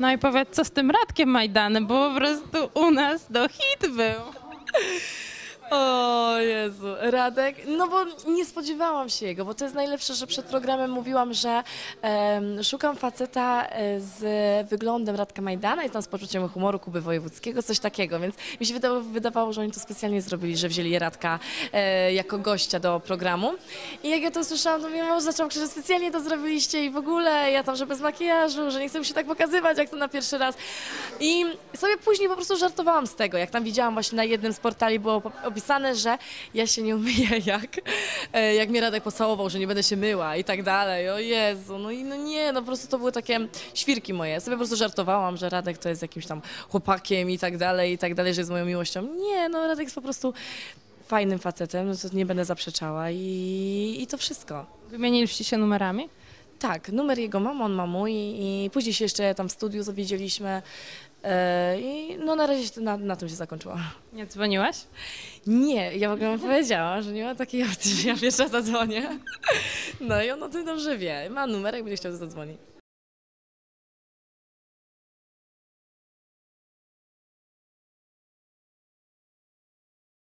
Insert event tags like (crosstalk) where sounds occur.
No i powiedz, co z tym Radkiem Majdanem, bo po prostu u nas to hit był. O Jezu, Radek, no bo nie spodziewałam się jego, bo to jest najlepsze, że przed programem mówiłam, że em, szukam faceta e, z wyglądem Radka Majdana i tam z poczuciem humoru Kuby Wojewódzkiego, coś takiego, więc mi się wydawało, wydawało że oni to specjalnie zrobili, że wzięli Radka e, jako gościa do programu. I jak ja to usłyszałam, to mąż zaczął krzyczeć, że specjalnie to zrobiliście i w ogóle ja tam, że bez makijażu, że nie chcę się tak pokazywać, jak to na pierwszy raz. I sobie później po prostu żartowałam z tego, jak tam widziałam właśnie na jednym z portali było opisane, że ja się nie umyję (laughs) jak, e, jak mnie Radek pocałował, że nie będę się myła i tak dalej. O Jezu, no i no nie, no po prostu to były takie świrki moje. Sobie po prostu żartowałam, że Radek to jest jakimś tam chłopakiem i tak dalej, i tak dalej, że jest moją miłością. Nie, no Radek jest po prostu fajnym facetem, no to nie będę zaprzeczała i, i to wszystko. Wymieniliście się numerami? Tak, numer jego mam, on ma mój i później się jeszcze tam w studiu widzieliśmy e, i no na razie na, na tym się zakończyło. Nie dzwoniłaś? Nie, ja w ogóle mu powiedziałam, że nie ma takiej opcji, że ja pierwsza zadzwonię. No i on o tym dobrze wie. Ma numer, jak będzie chciał, to zadzwoni.